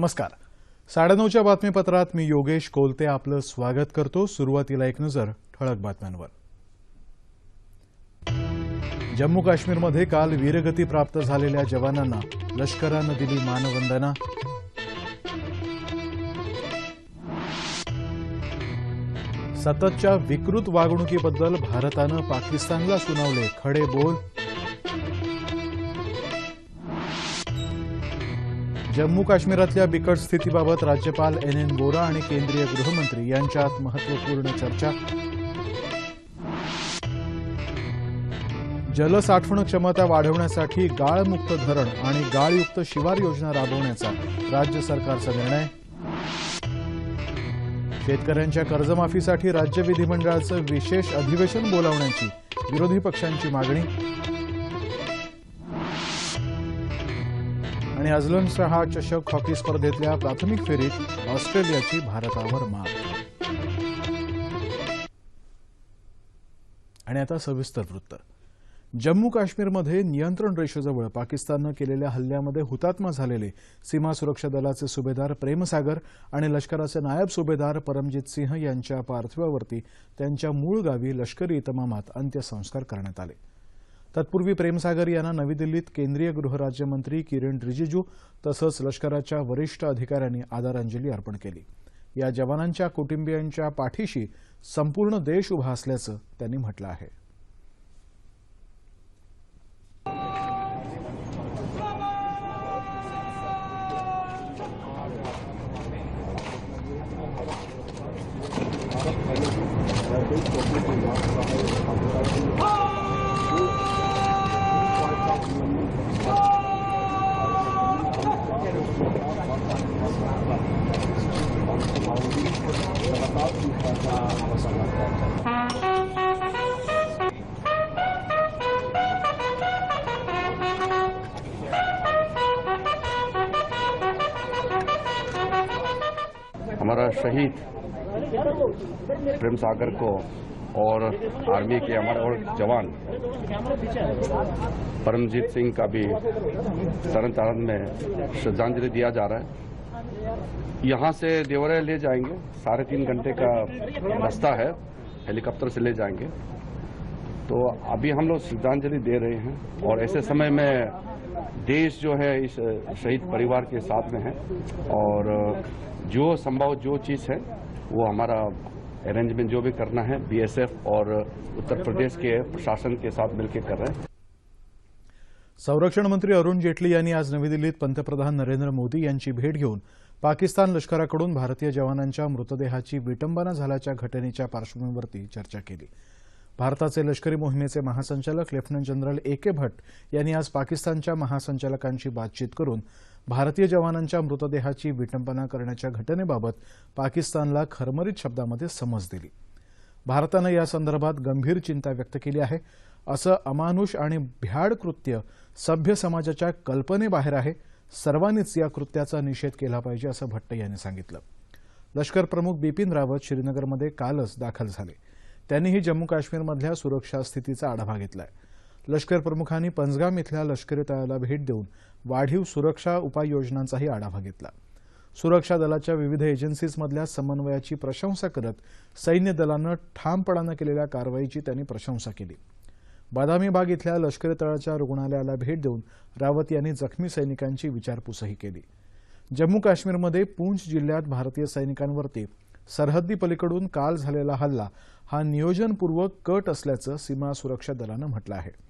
नमस्कार. साडेनऊच्या बातमीपत्रात मी योगेश कोलते आपलं स्वागत करतो. सुरुवातीला एक नजर ठळक बातम्यांवर. जम्मू काश्मीरमध्ये काल वीरगती प्राप्त झालेल्या जवानांना लष्करानं दिली मानवंदना. सततच्या विकृत वागणुकीबद्दल भारतानं पाकिस्तानला सुनावले खडे बोल. जम्मू काश्मीरातल्या बिकट स्थितीबाबत राज्यपाल एन एन बोरा आणि केंद्रीय गृहमंत्री यांच्यात महत्त्वपूर्ण चर्चा. जलसाठवण क्षमता वाढवण्यासाठी गाळमुक्त धरण आणि गाळयुक्त शिवार योजना राबवण्याचा राज्य सरकारचा निर्णय. शेतकऱ्यांच्या कर्जमाफीसाठी राज्य विधिमंडळाचं विशेष अधिवेशन बोलावण्याची विरोधी पक्षांची मागणी. आणि अझलन शहा चषक हॉकी स्पर्धेतल्या प्राथमिक फेरीत ऑस्ट्रेलियाची भारतावर मात. आणि आता सविस्तर वृत्त. जम्मू काश्मीरमध्ये नियंत्रण रेषेजवळ पाकिस्ताननं केलेल्या हल्ल्यामध्ये हुतात्मा झालेले सीमा सुरक्षा दलाचे सुभेदार प्रेमसागर आणि लष्कराचे नायब सुभेदार परमजित सिंह यांच्या पार्थिवावरती त्यांच्या मूळ गावी लष्करी इतमामात अंत्यसंस्कार करण्यात आले. तत्पूर्वी प्रेमसागर यांना नवी दिल्लीत केंद्रीय गृहराज्यमंत्री किरण रिजिजू तसंच लष्कराच्या वरिष्ठ अधिकाऱ्यांनी आदरांजली अर्पण केली. या जवानांच्या कुटुंबियांच्या पाठीशी संपूर्ण देश उभा असल्याचं त्यांनी म्हटलं आहे. शहीद प्रेम सागर को और आर्मी के अमर और जवान परमजीत सिंह का भी तरन तारण में श्रद्धांजलि दिया जा रहा है। यहाँ से देवरिया ले जाएँगे। साढ़े तीन घंटे का रास्ता है। हेलीकॉप्टर से ले जाएँगे। तो अभी हम लोग श्रद्धांजलि दे रहे हैं और ऐसे समय में देश जो है इस शहीद परिवार के साथ में है और जो संभव जो चीज़ है वो हमारा अरेंजमेंट जो भी करना है बीएसएफ और उत्तर प्रदेश के प्रशासन के साथ मिलकर कर रहे हैं। संरक्षण मंत्री अरुण जेटली यांनी आज नवी दिल्लीत पंतप्रधान नरेंद्र मोदी यांची भेट घेऊन पाकिस्तान लष्कराकडून भारतीय जवानांच्या मृतदेहाची विटंबना झाल्याच्या घटनेच्या पार्श्वभूमीवरती चर्चा केली. भारताचे लष्करी मोहिमेचे महासंचालक lieutenant general A K Bhatt यांनी आज पाकिस्तानच्या महासंचालकांशी बातचीत करून भारतीय जवानांच्या मृतदेहाची विटंबना करण्याच्या घटनेबाबत पाकिस्तानला खरमरीत शब्दामध्ये समज दिली. भारतानं या संदर्भात गंभीर चिंता व्यक्त केली आहे. असं अमानुष आणि भ्याड कृत्य सभ्य समाजाच्या कल्पनेबाहेर आहे. सर्वांनीच या कृत्याचा निषेध केला पाहिजे असं भट्ट यांनी सांगितलं. लष्कर प्रमुख बिपिन रावत श्रीनगरमध्ये कालच दाखल झाले. त्यांनीही जम्मू काश्मीरमधल्या सुरक्षा स्थितीचा आढावा घेतलाय. लष्कर प्रमुखांनी पंजगाम इथल्या लष्करी तळाला भेट देऊन वाढीव सुरक्षा उपाययोजनांचाही आढावा घेतला. सुरक्षा दलाच्या विविध एजन्सीजमधल्या समन्वयाची प्रशंसा करत सैन्य दलानं ठामपणानं केलेल्या कारवाईची त्यांनी प्रशंसा केली. बादामी बाग इथल्या लष्करी तळाच्या रुग्णालयाला भेट देऊन रावत यांनी जखमी सैनिकांची विचारपूसही केली. जम्मू काश्मीरमध्ये पूंछ जिल्ह्यात भारतीय सैनिकांवरती सरहद्दी पलीकडून काल झालेला हल्ला हा नियोजनपूर्वक कट असल्याचं सीमा सुरक्षा दलानं म्हटलं आहे.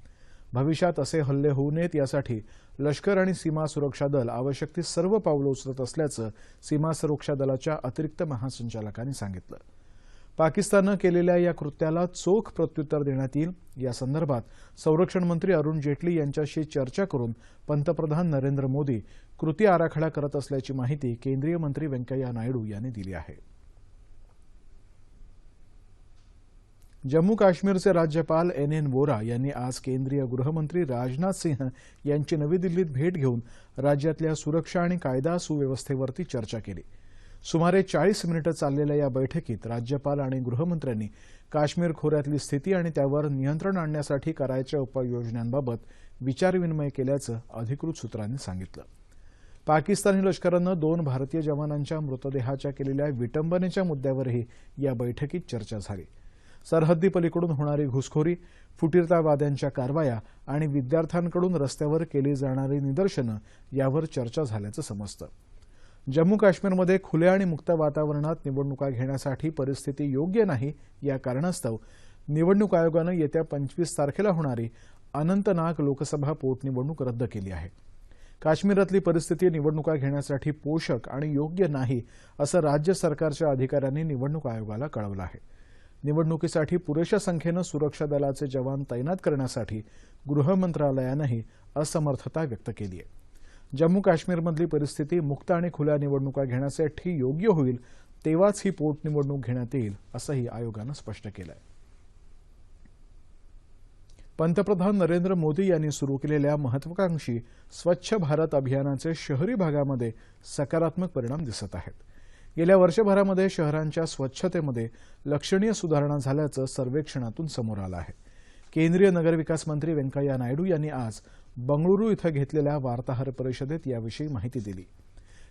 भविष्यात असे हल्ले होऊ नयेत यासाठी लष्कर आणि सीमा सुरक्षा दल आवश्यक ती सर्व पावलं उचलत असल्याचं सीमा सुरक्षा दलाच्या अतिरिक्त महासंचालकांनी सांगितलं. पाकिस्ताननं केलेल्या या कृत्याला चोख प्रत्युत्तर देण्यात येईल. या संदर्भात संरक्षण मंत्री अरुण जेटली यांच्याशी चर्चा करून पंतप्रधान नरेंद्र मोदी कृती आराखडा करत असल्याची माहिती केंद्रीय मंत्री व्यंकय्या नायडू यांनी दिली आहे. जम्मू काश्मीरचे राज्यपाल एन एन वोरा यांनी आज केंद्रीय गृहमंत्री राजनाथ सिंह यांची नवी दिल्लीत भेट घेऊन राज्यातल्या सुरक्षा आणि कायदा सुव्यवस्थेवरती चर्चा केली. सुमारे चाळीस मिनिटं चाललेल्या या बैठकीत राज्यपाल आणि गृहमंत्र्यांनी काश्मीर खोऱ्यातली स्थिती आणि त्यावर नियंत्रण आणण्यासाठी करायच्या उपाययोजनांबाबत विचारविनिमय केल्याचं अधिकृत सूत्रांनी सांगितलं. पाकिस्तानी लष्करानं दोन भारतीय जवानांच्या मृतदेहाच्या केलेल्या विटंबनेच्या मुद्द्यावरही या बैठकीत चर्चा झाली. सरहद्दीपलीकडून होणारी घुसखोरी फुटीरतावाद्यांच्या कारवाया आणि विद्यार्थ्यांकडून रस्त्यावर केली जाणारी निदर्शनं यावर चर्चा झाल्याचं समजतं. जम्मू काश्मीरमध्ये खुल्या आणि मुक्त वातावरणात निवडणुका घेण्यासाठी परिस्थिती योग्य नाही या कारणास्तव निवडणूक आयोगानं येत्या पंचवीस तारखेला होणारी अनंतनाग लोकसभा पोटनिवडणूक रद्द केली आहे. काश्मीरातली परिस्थिती निवडणुका घेण्यासाठी पोषक आणि योग्य नाही असं राज्य सरकारच्या अधिकाऱ्यांनी निवडणूक आयोगाला कळवलं आहे. निवडणुकीसाठी पुरेशा संख्येनं सुरक्षा दलाचे जवान तैनात करण्यासाठी गृह मंत्रालयानंही असमर्थता व्यक्त केली आहे. जम्मू काश्मीरमधली परिस्थिती मुक्त आणि खुल्या निवडणुका घेण्यासाठी योग्य होईल तेव्हाच ही पोटनिवडणूक घेण्यात येईल असंही आयोगानं स्पष्ट केलं आहे पंतप्रधान नरेंद्र मोदी यांनी सुरू केलेल्या महत्वाकांक्षी स्वच्छ भारत अभियानाचे शहरी भागामध्ये सकारात्मक परिणाम दिसत आहेत. गेल्या वर्षभरामध्ये शहरांच्या स्वच्छतेमध्ये लक्षणीय सुधारणा झाल्याचं सर्वेक्षणातून समोर आलं आहे. केंद्रीय नगरविकास मंत्री व्यंकय्या नायडू यांनी आज बंगळुरू इथं घेतलेल्या वार्ताहर परिषदेत याविषयी माहिती दिली.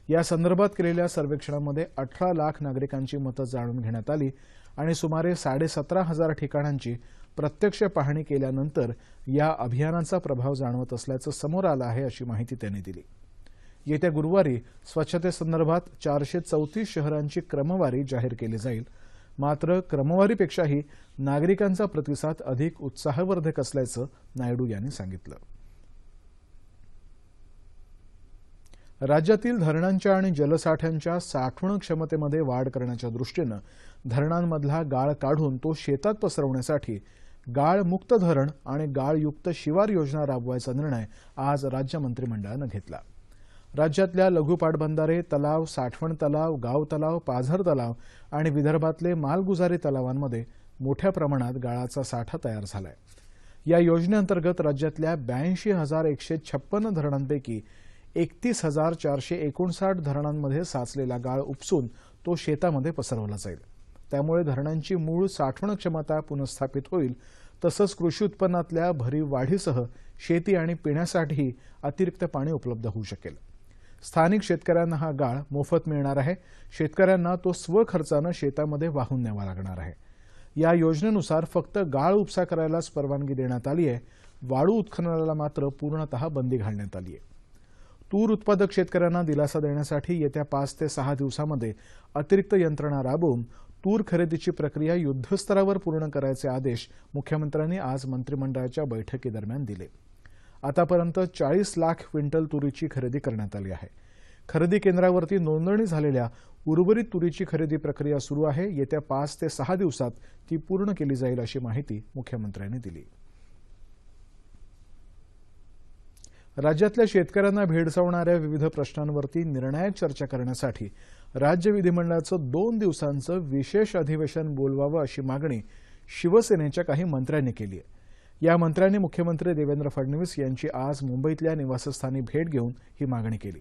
या संदर्भात केलेल्या सर्वेक्षणामध्ये अठरा लाख नागरिकांची मतं जाणून घेण्यात आली आणि सुमारे साडेसतरा हजार ठिकाणांची प्रत्यक्ष पाहणी केल्यानंतर या अभियानाचा प्रभाव जाणवत असल्याचं समोर आलं आहे अशी माहिती त्यांनी दिली. येत्या गुरुवारी स्वच्छतेसंदर्भात चारशे चौतीस शहरांची क्रमवारी जाहीर केली जाईल. मात्र क्रमवारीपेक्षाही नागरिकांचा प्रतिसाद अधिक उत्साहवर्धक असल्याचं नायडू यांनी सांगितलं. राज्यातील धरणांच्या आणि जलसाठ्यांच्या साठवण क्षमतेमध्ये वाढ करण्याच्या दृष्टीनं धरणांमधला गाळ काढून तो शेतात पसरवण्यासाठी गाळमुक्त धरण आणि गाळयुक्त शिवार योजना राबवायचा निर्णय आज राज्य मंत्रिमंडळानं घेतला. राज्यातल्या लघु पाटबंधारे तलाव साठवण तलाव गाव तलाव पाझर तलाव आणि विदर्भातले मालगुजारी तलावांमध्ये मोठ्या प्रमाणात गाळाचा साठा तयार झालाय. या योजनेअंतर्गत राज्यातल्या ब्याऐंशी हजार एकशे छप्पन्न धरणांपैकी एकतीस हजार चारशे एकोणसाठ धरणांमध्ये साचलेला गाळ उपसून तो शेतामध्ये पसरवला जाईल. त्यामुळे धरणांची मूळ साठवण क्षमता पुनर्स्थापित होईल तसंच कृषी उत्पन्नातल्या भरीव वाढीसह शेती आणि पिण्यासाठी अतिरिक्त पाणी उपलब्ध होऊ शकेल. स्थानिक शेतकऱ्यांना हा गाळ मोफत मिळणार आहे. शेतकऱ्यांना तो स्वखर्चानं शेतामध्ये वाहून न्यावा लागणार आहे. या योजनेनुसार फक्त गाळ उपसा करायलाच परवानगी देण्यात आली आहे. वाळू उत्खननाला मात्र पूर्णतः बंदी घालण्यात आली आहे. तूर उत्पादक शेतकऱ्यांना दिलासा देण्यासाठी येत्या पाच ते सहा दिवसामध्ये अतिरिक्त यंत्रणा राबवून तूर खरेदीची प्रक्रिया युद्धस्तरावर पूर्ण करायचे आदेश मुख्यमंत्र्यांनी आज मंत्रिमंडळाच्या बैठकीदरम्यान दिले. आतापर्यंत चाळीस लाख क्विंटल तुरीची खरेदी करण्यात आली आहे. खरेदी केंद्रावरती नोंदणी झालेल्या उर्वरित तुरीची खरेदी प्रक्रिया सुरू आहे. येत्या पाच ते सहा दिवसात ती पूर्ण केली जाईल अशी माहिती मुख्यमंत्र्यांनी दिली. राज्यातल्या शेतकऱ्यांना भेडसावणाऱ्या विविध प्रश्नांवरती निर्णायक चर्चा करण्यासाठी राज्य विधिमंडळाचं दोन दिवसांचं विशेष अधिवेशन बोलवावं अशी मागणी शिवसेनेच्या काही मंत्र्यांनी केली आहे. या मंत्र्यांनी मुख्यमंत्री देवेंद्र फडणवीस यांची आज मुंबईतल्या निवासस्थानी भेट घेऊन ही मागणी केली.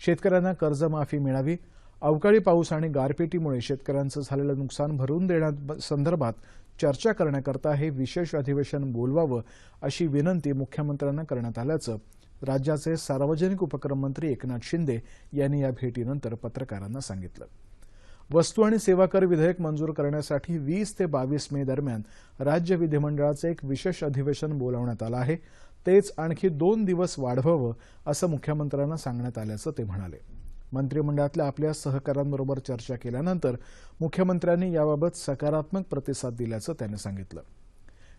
शेतकऱ्यांना कर्जमाफी मिळावी अवकाळी पाऊस आणि गारपिटीमुळे शेतकऱ्यांचं झालेलं नुकसान भरून देण्यासंदर्भात चर्चा करण्याकरता हे विशेष अधिवेशन बोलवावं अशी विनंती मुख्यमंत्र्यांना करण्यात आल्याचं राज्याचे सार्वजनिक उपक्रम मंत्री एकनाथ शिंदे यांनी या भेटीनंतर पत्रकारांना सांगितलं. वस्तू आणि सेवा कर विधेयक मंजूर करण्यासाठी वीस ते बावीस मे दरम्यान राज्य विधिमंडळाचं एक विशेष अधिवेशन बोलावण्यात आलं आहे. तेच आणखी दोन दिवस वाढवावं असं मुख्यमंत्र्यांना सांगण्यात आल्याचं ते म्हणाले. मंत्रिमंडळातल्या आपल्या सहकाऱ्यांबरोबर चर्चा केल्यानंतर मुख्यमंत्र्यांनी याबाबत सकारात्मक प्रतिसाद दिल्याचं त्यांनी सांगितलं.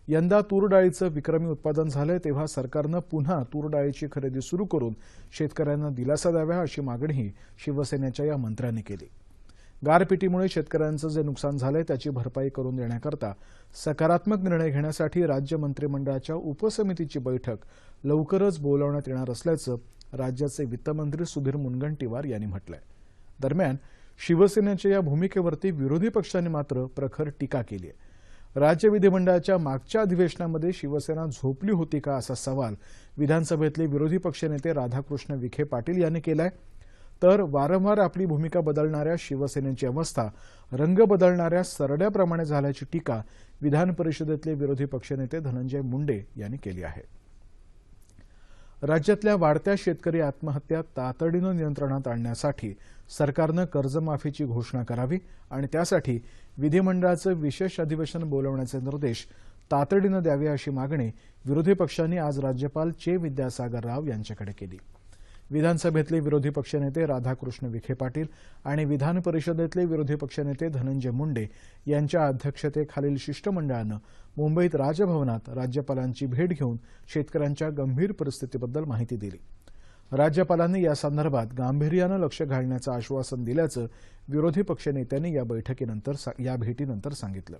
यंदा तूर डाळीचं विक्रमी उत्पादन झालंय तेव्हा सरकारनं पुन्हा तूर डाळीची खरेदी सुरू करून शेतकऱ्यांना दिलासा द्यावा अशी मागणीही शिवसेनेच्या या मंत्र्यांनी केली. गारपिटीमुळे शेतकऱ्यांचं जे नुकसान झालंय त्याची भरपाई करून देण्याकरता सकारात्मक निर्णय घेण्यासाठी राज्य मंत्रिमंडळाच्या उपसमितीची बैठक लवकरच बोलावण्यात येणार असल्याचं राज्याचे वित्तमंत्री सुधीर मुनगंटीवार यांनी म्हटलंय. दरम्यान शिवसेनेच्या या भूमिकेवरती विरोधी पक्षांनी मात्र प्रखर टीका केली आहे राज्य विधिमंडळाच्या मागच्या अधिवेशनामध्ये शिवसेना झोपली होती का असा सवाल विधानसभेतले विरोधी पक्षनेते राधाकृष्ण विखे पाटील यांनी केलाय. तर वारंवार आपली भूमिका बदलणाऱ्या शिवसेनेची अवस्था रंग बदलणाऱ्या सरड्याप्रमाणे झाल्याची टीका विधान परिषदेतले विरोधी पक्षनेते धनंजय मुंडे यांनी केली आहे. राज्यातल्या वाढत्या शेतकरी आत्महत्या तातडीनं नियंत्रणात आणण्यासाठी सरकारनं कर्जमाफीची घोषणा करावी आणि त्यासाठी विधिमंडळाचं विशेष अधिवेशन बोलवण्याचे निर्देश तातडीनं द्यावे अशी मागणी विरोधी पक्षांनी आज राज्यपाल चे विद्यासागर राव यांच्याकडे केली. विधानसभेतले विरोधी पक्षनेते राधाकृष्ण विखे पाटील आणि विधान परिषदेतले विरोधी पक्षनेते धनंजय मुंडे यांच्या अध्यक्षतेखालील शिष्टमंडळानं मुंबईत राजभवनात राज्यपालांची भेट घेऊन शेतकऱ्यांच्या गंभीर परिस्थितीबद्दल माहिती दिली. राज्यपालांनी या संदर्भात गांभीर्यानं लक्ष घालण्याचं आश्वासन दिल्याचं विरोधी पक्षनेत्यांनी या बैठकीनंतर सा- या भेटीनंतर सांगितलं.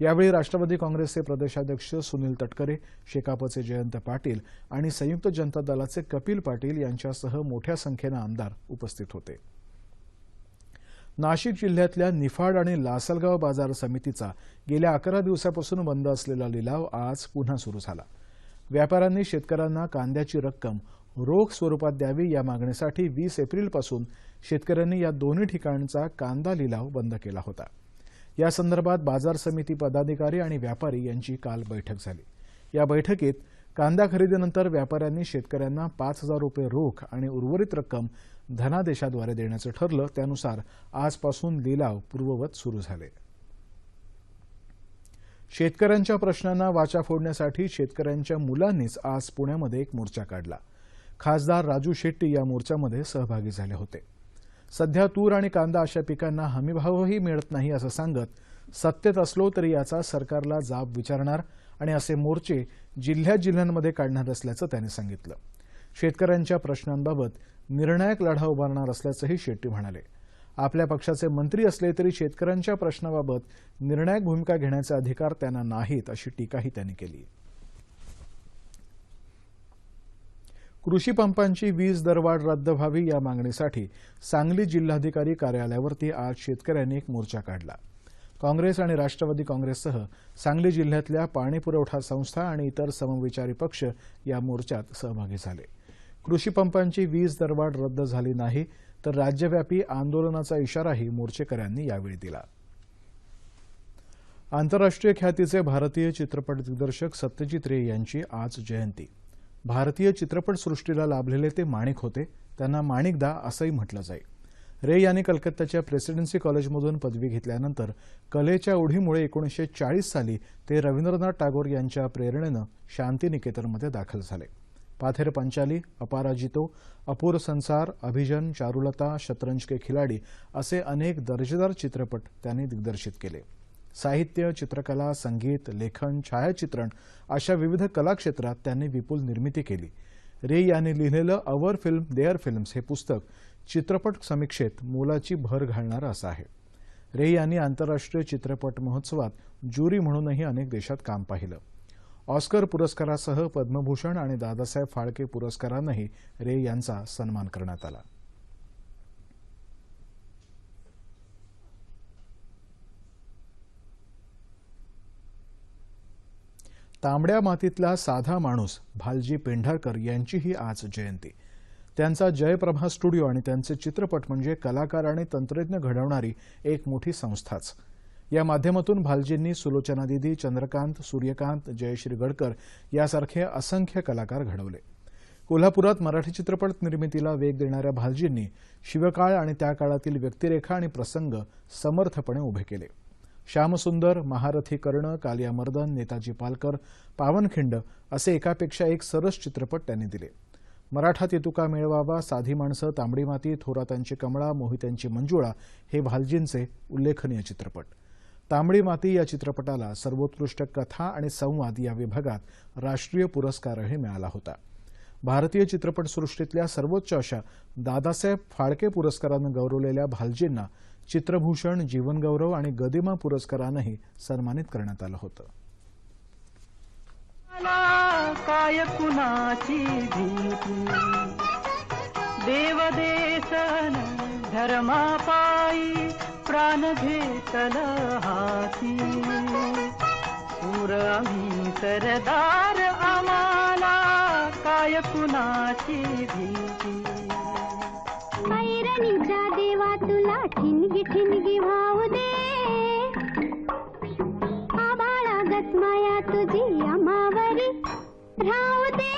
यावेळी राष्ट्रवादी काँग्रेसचे प्रदेशाध्यक्ष सुनील तटकरे शेकापचे जयंत पाटील आणि संयुक्त जनता दलाचे कपिल पाटील यांच्यासह मोठ्या संख्येनं आमदार उपस्थित होते. नाशिक जिल्ह्यातल्या निफाड आणि लासलगाव बाजार समितीचा गेल्या अकरा दिवसापासून बंद असलेला लिलाव आज पुन्हा सुरू झाला. व्यापाऱ्यांनी शेतकऱ्यांना कांद्याची रक्कम रोख स्वरूपात द्यावी या मागणीसाठी वीस एप्रिलपासून शेतकऱ्यांनी या दोन्ही ठिकाणचा कांदा लिलाव बंद केला होता. या संदर्भात बाजार समिती पदाधिकारी आणि व्यापारी यांची काल बैठक झाली. या बैठकीत कांदा खरेदीनंतर व्यापाऱ्यांनी शेतकऱ्यांना पाच हजार रुपये रोख आणि उर्वरित रक्कम धनादेशाद्वारे देण्याचं ठरलं. त्यानुसार आजपासून लिलाव पूर्ववत सुरू झाले. शेतकऱ्यांच्या प्रश्नांना वाचा फोडण्यासाठी शेतकऱ्यांच्या मुलांनीच आज पुण्यामध्ये एक मोर्चा काढला. खासदार राजू शेट्टी या मोर्चामध्ये सहभागी झाले होते. सध्या तूर आणि कांदा अशा पिकांना हमीभावही मिळत नाही असं सांगत सत्तेत असलो तरी याचा सरकारला जाब विचारणार आणि असे मोर्चे जिल्ह्या जिल्ह्यांमध्ये काढणार असल्याचं त्यांनी सांगितलं. शेतकऱ्यांच्या प्रश्नांबाबत निर्णायक लढा उभारणार असल्याचंही शेट्टी म्हणाले. आपल्या पक्षाचे मंत्री असले तरी शेतकऱ्यांच्या प्रश्नाबाबत निर्णायक भूमिका घेण्याचे अधिकार त्यांना नाहीत अशी टीकाही त्यांनी केली. कृषी पंपांची वीज दरवाढ रद्द व्हावी या मागणीसाठी सांगली जिल्हाधिकारी कार्यालयावरती आज शेतकऱ्यांनी एक मोर्चा काढला. काँग्रेस आणि राष्ट्रवादी काँग्रेससह सांगली जिल्ह्यातल्या पाणी पुरवठा संस्था आणि इतर समविचारी पक्ष या मोर्चात सहभागी झाले. कृषी पंपांची वीज दरवाढ रद्द झाली नाही तर राज्यव्यापी आंदोलनाचा इशाराही मोर्चेकऱ्यांनी यावेळी दिला. आंतरराष्ट्रीय ख्यातीचे भारतीय चित्रपट दिग्दर्शक सत्यजित रे यांची आज जयंती. भारतीय चित्रपटसृष्टीला लाभलेले ते माणिक होते. त्यांना माणिकदा असंही म्हटलं जाईल. रे यांनी कलकत्ताच्या प्रेसिडेन्सी कॉलेजमधून पदवी घेतल्यानंतर कलेच्या ओढीमुळे एकोणीसशे चाळीस साली ते रवींद्रनाथ टागोर यांच्या प्रेरणेनं शांतिनिकेतनमध्ये दाखल झाले. पाथेर पंचाली अपाराजितो अपूर संसार अभिजन चारुलता शतरंज के खिलाडी असे अनेक दर्जेदार चित्रपट त्यांनी दिग्दर्शित केले. साहित्य चित्रकला संगीत लेखन छायाचित्रण अशा विविध कलाक्षेत्रात त्यांनी विपुल निर्मिती केली. रे यांनी लिहिलेलं अवर फिल्म देअर फिल्म्स हे पुस्तक चित्रपट समीक्षेत मोलाची भर घालणारं असं आहे. रे यांनी आंतरराष्ट्रीय चित्रपट महोत्सवात ज्युरी म्हणूनही अनेक देशात काम पाहिलं. ऑस्कर पुरस्कारासह पद्मभूषण आणि दादासाहेब फाळके पुरस्कारानंही रे यांचा सन्मान करण्यात आला. तांबड्या मातीतला साधा माणूस भालजी पेंढारकर यांचीही आज जयंती. त्यांचा जयप्रभा स्टुडिओ आणि त्यांचे चित्रपट म्हणजे कलाकार आणि तंत्रज्ञ घडवणारी एक मोठी संस्थाच. या माध्यमातून भालजींनी सुलोचना दिदी चंद्रकांत सूर्यकांत जयश्री गडकर यासारखे असंख्य कलाकार घडवले. कोल्हापुरात मराठी चित्रपट निर्मितीला वेग देणाऱ्या भालजींनी शिवकाळ आणि त्या काळातील व्यक्तिरेखा आणि प्रसंग समर्थपणे उभे केले. श्यामसुंदर महारथी कर्ण कालिया मर्दन नेताजी पालकर पावनखिंड असे एकापेक्षा एक सरस चित्रपट त्यांनी दिले. मराठा तेतुका मिळवावा साधी माणसं तांबडी माती थोरातांची कमळा मोहित्यांची मंजुळा हे भालजींचे उल्लेखनीय चित्रपट. तांबडी माती या चित्रपटाला सर्वोत्कृष्ट कथा आणि संवाद या विभागात राष्ट्रीय पुरस्कारही मिळाला होता. भारतीय चित्रपटसृष्टीतल्या सर्वोच्च अशा दादासाहेब फाळके पुरस्कारानं गौरवलेल्या भालजींना चित्रभूषण जीवनगौरव आणि गदिमा पुरस्कारानंही सन्मानित करण्यात आलं होतं. काय कुणाची भीती? देवदेशन धर्मापायी प्राण घेतल हाती. पुर सरदार आम्हाला काय कुणाची भीती? ऐरणीच्या देवा तुला ठिणगी ठिणगी वाहू दे आबाळा गत माया तुझी अमावरी राहू दे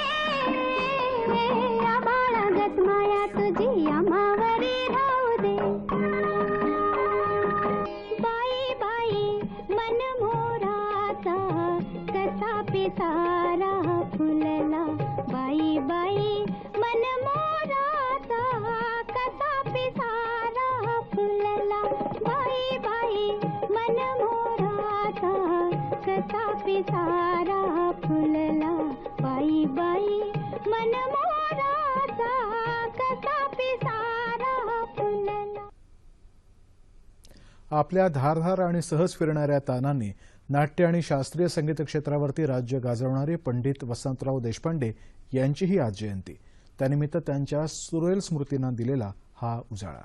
आपल्या धारधार आणि सहज फिरणाऱ्या तानांनी नाट्य आणि शास्त्रीय संगीत क्षेत्रावरती राज्य गाजवणारे पंडित वसंतराव देशपांडे यांचीही आज जयंती. त्यानिमित्त त्यांच्या सुरेल स्मृतींना दिलेला हा उजाळा.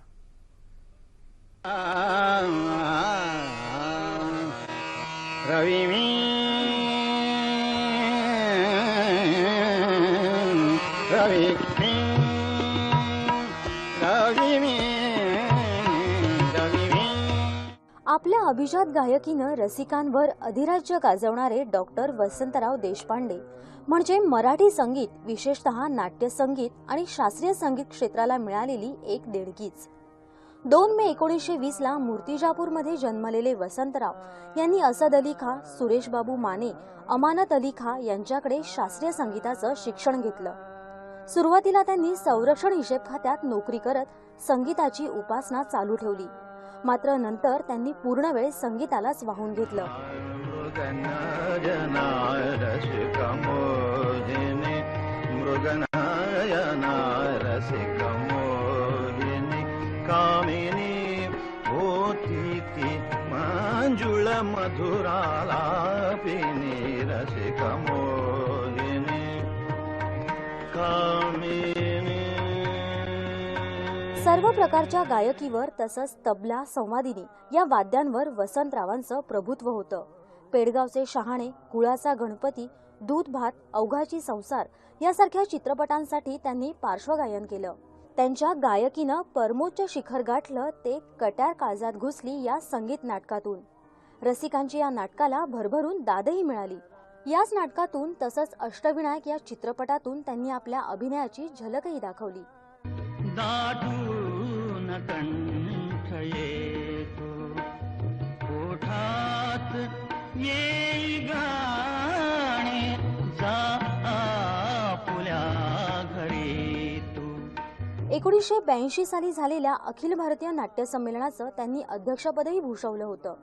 रवी आपल्या अभिजात गायकीनं रसिकांवर अधिराज्य गाजवणारे डॉक्टर वसंतराव देशपांडे. म्हणजे मराठी संगीत विशेषतः नाट्यसंगीत आणि शास्त्रीय संगीत क्षेत्राला मिळालेली एक देणगीच. दोन मे एकोणीसशे वीसला मूर्तिजापूरमध्ये जन्मलेले वसंतराव यांनी असद अली खा सुरेशबाबू माने अमानत अली खा यांच्याकडे शास्त्रीय संगीताचं शिक्षण घेतलं. सुरुवातीला त्यांनी संरक्षण हिशेब खात्यात नोकरी करत संगीताची उपासना चालू ठेवली. मात्र नंतर त्यांनी पूर्ण वेळ संगीतालाच वाहून घेतलं. मृगनयना रसिकमोहिनी मृगनयना रसिकमोहिनी कामिनी होती ती मांजुळ मंजुळ मधुरालापिनी रसिकमोहिनी कामिनी। सर्व प्रकारच्या गायकीवर तसंच तबला संवादिनी या वाद्यांवर वसंतरावांचं प्रभुत्व होतं. पेडगावचे शहाणे कुळाचा गणपती दूध भात अवघाची संसार यासारख्या चित्रपटांसाठी त्यांनी पार्श्वगायन केलं. त्यांच्या गायकीनं परमोच्च शिखर गाठलं ते कट्यार काळजात घुसली या संगीत नाटकातून. रसिकांची या नाटकाला भरभरून दादही मिळाली. याच नाटकातून तसंच अष्टविनायक या चित्रपटातून त्यांनी आपल्या अभिनयाची झलकही दाखवली. कंठ येतो ओठात येई गाणे जा आपुल्या घरी तू एकोणीसशे ब्याऐंशी साली झालेल्या अखिल भारतीय नाट्य संमेलनाचं त्यांनी अध्यक्षपदही भूषवलं होतं.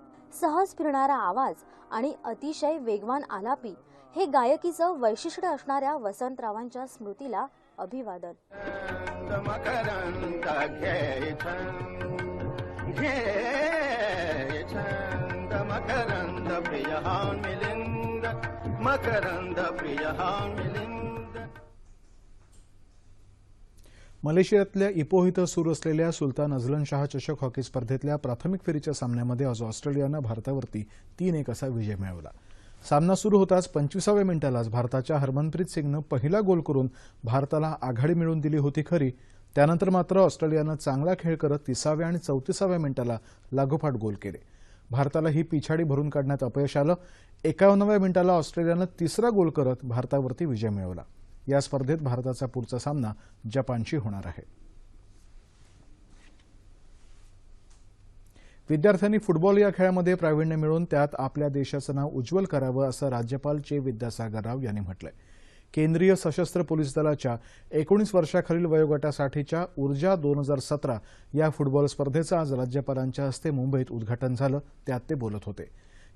सहज फिरणारा आवाज आणि अतिशय वेगवान आलापी हे गायकीचं वैशिष्ट्य असणाऱ्या वसंतरावांच्या स्मृतीला अभिवादन. मकरंद घे घे छंद मकरंद प्रिय हा मिलिंद मकरंद प्रिय हा मिलिंद मलेशियातल्या इपोह इथं सुरू असलेल्या सुलतान अझलन शाह चषक हॉकी स्पर्धेतल्या प्राथमिक फेरीच्या सामन्यामध्ये आज ऑस्ट्रेलियानं भारतावरती तीन एक असा विजय मिळवला. सामना सुरू होताच पंचवीसाव्या मिनिटालाच भारताच्या हरमनप्रीत सिंगनं पहिला गोल करून भारताला आघाडी मिळवून दिली होती खरी. त्यानंतर मात्र ऑस्ट्रेलियानं चांगला खेळ करत तिसाव्या आणि चौतीसाव्या मिनिटाला लागोपाठ गोल केले. भारताला ही पिछाडी भरून काढण्यात अपयश आलं. एकावन्नव्या मिनिटाला ऑस्ट्रेलियानं तिसरा गोल करत भारतावरती विजय मिळवला. या स्पर्धेत भारताचा पुढचा सामना जपानशी होणार आहे. विद्यार्थ्यांनी फुटबॉल या खेळामध्ये प्रावीण्य मिळवून त्यात आपल्या देशाचं नाव उज्ज्वल करावं असं राज्यपाल चे विद्यासागर राव यांनी म्हटलंय. केंद्रीय सशस्त्र पोलीस दलाच्या एकोणीस वर्षाखालील वयोगटासाठीच्या ऊर्जा दोन हजार सतरा या फुटबॉल स्पर्धेचं आज राज्यपालांच्या हस्ते मुंबईत उद्घाटन झालं त्यात ते बोलत होते.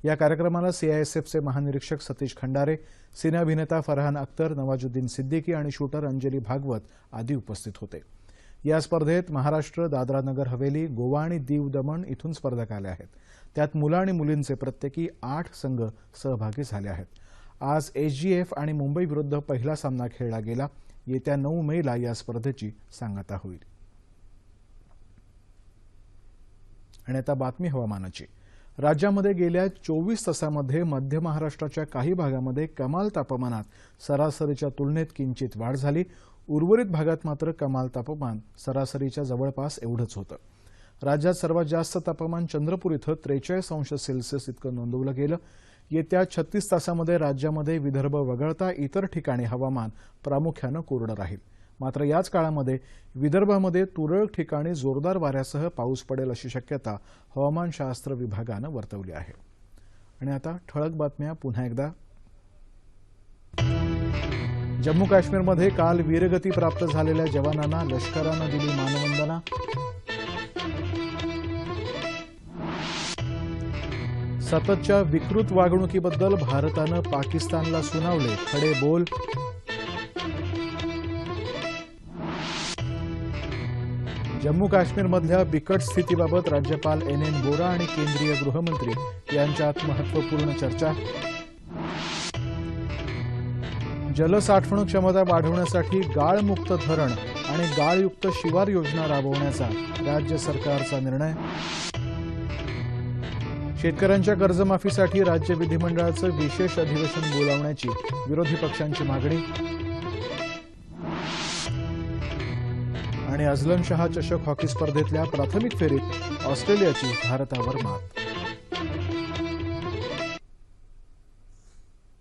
या कार्यक्रमाला सीआयएसएफचे महानिरीक्षक सतीश खंडारे सिने अभिनेता फरहान अख्तर नवाजुद्दीन सिद्दीकी आणि शूटर अंजली भागवत आदी उपस्थित होते. या स्पर्धेत महाराष्ट्र दादरा नगर हवेली गोवा आणि दीव दमण इथून स्पर्धक आल्या आहेत. त्यात मुलं आणि मुलींचे प्रत्येकी आठ संघ सहभागी झाले आहेत. आज एचजीएफ आणि मुंबई विरुद्ध पहिला सामना खेळला गेला. येत्या नऊ मेला या स्पर्धेची सांगता होईल. आणि आता बातमी हवामानाची. राज्यामध्ये गेल्या चोवीस तासामध्ये मध्य महाराष्ट्राच्या काही भागामध्ये कमाल तापमानात सरासरीच्या तुलनेत किंचित वाढ झाली. उर्वरित भागात मात्र कमाल तापमान सरासरीच्या जवळपास एवढंच होतं. राज्यात सर्वात जास्त तापमान चंद्रपूर इथं त्रेचाळीस अंश सेल्सिअस इतकं नोंदवलं गेलं. येत्या छत्तीस तासामध्ये राज्यामध्ये विदर्भ वगळता इतर ठिकाणी हवामान प्रामुख्यानं कोरडं राहील. मात्र याच काळामध्ये विदर्भामध्ये तुरळक ठिकाणी जोरदार वाऱ्यासह पाऊस पडेल अशी शक्यता हवामानशास्त्र विभागानं वर्तवली आहे. आणि आता ठळक बातम्या पुन्हा एकदा. जम्मू काश्मीरमध्ये काल वीरगती प्राप्त झालेल्या जवानांना लष्करानं दिली मानवंदना. सततच्या विकृत वागणुकीबद्दल भारतानं पाकिस्तानला सुनावले खडे बोल. जम्मू काश्मीरमधल्या बिकट स्थितीबाबत राज्यपाल एन एन बोरा आणि केंद्रीय गृहमंत्री यांच्यात महत्त्वपूर्ण चर्चा. जलसाठवणूक क्षमता वाढवण्यासाठी गाळमुक्त धरण आणि गाळयुक्त शिवार योजना राबवण्याचा राज्य सरकारचा निर्णय. शेतकऱ्यांच्या कर्जमाफीसाठी राज्य विधिमंडळाचं विशेष अधिवेशन बोलावण्याची विरोधी पक्षांची मागणी. आणि अझलन शहा चषक हॉकी स्पर्धेतल्या प्राथमिक फेरीत ऑस्ट्रेलियाची भारतावर मात.